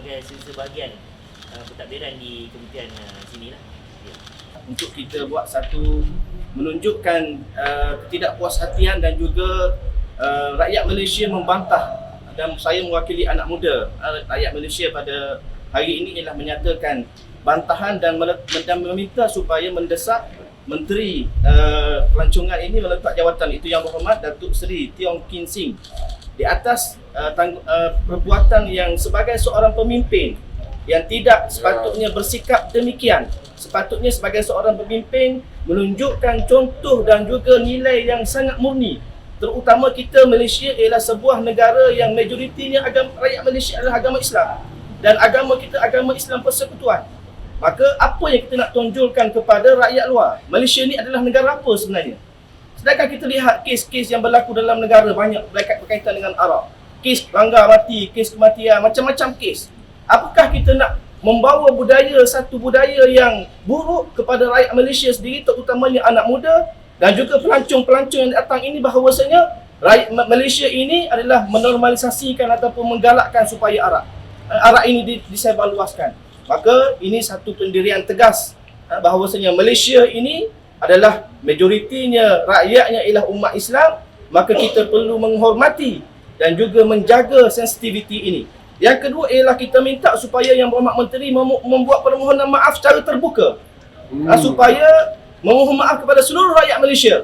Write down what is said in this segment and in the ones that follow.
sebagai sebahagian uh, pentadbiran di kementerian uh, sini lah. Ya. untuk kita buat satu menunjukkan uh, ketidakpuashatian dan juga uh, rakyat Malaysia membantah dan saya mewakili anak muda uh, rakyat Malaysia pada hari ini ialah menyatakan bantahan dan meminta supaya mendesak Menteri uh, Pelancongan ini meletak jawatan itu yang berhormat Datuk Seri Tiong Kin Sing di atas uh, tang- uh, perbuatan yang sebagai seorang pemimpin yang tidak sepatutnya bersikap demikian. Sepatutnya sebagai seorang pemimpin menunjukkan contoh dan juga nilai yang sangat murni. Terutama kita Malaysia ialah sebuah negara yang majoritinya agama rakyat Malaysia adalah agama Islam dan agama kita agama Islam persekutuan. Maka apa yang kita nak tonjolkan kepada rakyat luar? Malaysia ni adalah negara apa sebenarnya? Sedangkan kita lihat kes-kes yang berlaku dalam negara banyak berkaitan dengan Arab. Kes langgar mati, kes kematian, macam-macam kes. Apakah kita nak membawa budaya satu budaya yang buruk kepada rakyat Malaysia sendiri terutamanya anak muda dan juga pelancong-pelancong yang datang ini bahawasanya rakyat Ma- Malaysia ini adalah menormalisasikan ataupun menggalakkan supaya arak eh, arak ini di- disebarluaskan. Maka ini satu pendirian tegas eh, bahawasanya Malaysia ini adalah majoritinya rakyatnya ialah umat Islam maka kita perlu menghormati dan juga menjaga sensitiviti ini. Yang kedua ialah kita minta supaya yang berhormat menteri mem- membuat permohonan maaf secara terbuka hmm. supaya memohon maaf kepada seluruh rakyat Malaysia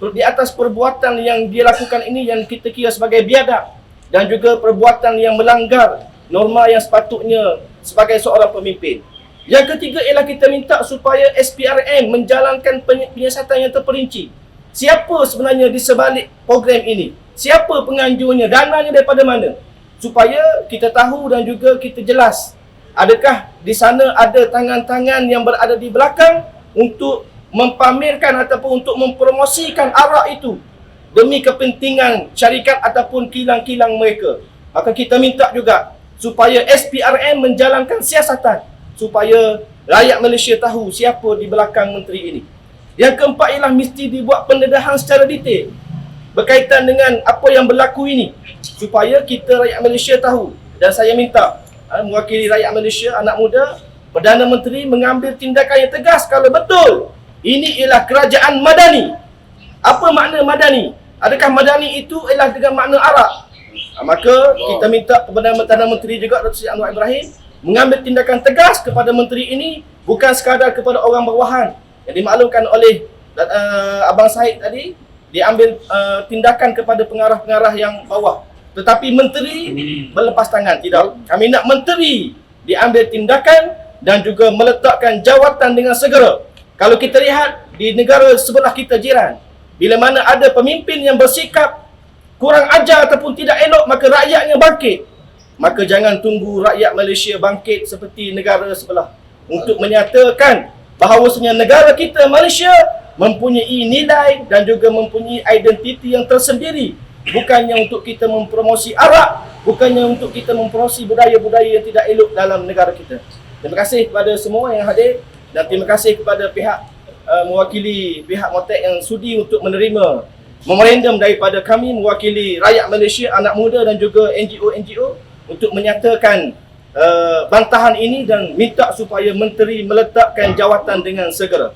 di atas perbuatan yang dia lakukan ini yang kita kira sebagai biadab dan juga perbuatan yang melanggar norma yang sepatutnya sebagai seorang pemimpin. Yang ketiga ialah kita minta supaya SPRM menjalankan penyi- penyiasatan yang terperinci. Siapa sebenarnya di sebalik program ini? Siapa penganjurnya? Dananya daripada mana? Supaya kita tahu dan juga kita jelas. Adakah di sana ada tangan-tangan yang berada di belakang untuk mempamerkan ataupun untuk mempromosikan arak itu demi kepentingan syarikat ataupun kilang-kilang mereka. Maka kita minta juga supaya SPRM menjalankan siasatan supaya rakyat Malaysia tahu siapa di belakang menteri ini. Yang keempat ialah mesti dibuat pendedahan secara detail berkaitan dengan apa yang berlaku ini supaya kita rakyat Malaysia tahu dan saya minta uh, mewakili rakyat Malaysia anak muda Perdana Menteri mengambil tindakan yang tegas kalau betul ini ialah kerajaan madani. Apa makna madani? Adakah madani itu ialah dengan makna Arab? Ha, maka kita minta kepada Perdana Menteri juga Datuk Seri Anwar Ibrahim mengambil tindakan tegas kepada menteri ini bukan sekadar kepada orang bawahan yang dimaklumkan oleh uh, Abang Said tadi diambil uh, tindakan kepada pengarah-pengarah yang bawah. Tetapi menteri berlepas tangan. Tidak. Kami nak menteri diambil tindakan dan juga meletakkan jawatan dengan segera. Kalau kita lihat di negara sebelah kita jiran bila mana ada pemimpin yang bersikap kurang ajar ataupun tidak elok maka rakyatnya bangkit. Maka jangan tunggu rakyat Malaysia bangkit seperti negara sebelah. Untuk menyatakan bahawasanya negara kita Malaysia mempunyai nilai dan juga mempunyai identiti yang tersendiri. Bukannya untuk kita mempromosi arak bukannya untuk kita mempromosi budaya-budaya yang tidak elok dalam negara kita. Terima kasih kepada semua yang hadir dan terima kasih kepada pihak uh, mewakili pihak Motek yang sudi untuk menerima memorandum daripada kami mewakili rakyat Malaysia anak muda dan juga NGO-NGO untuk menyatakan uh, bantahan ini dan minta supaya menteri meletakkan jawatan dengan segera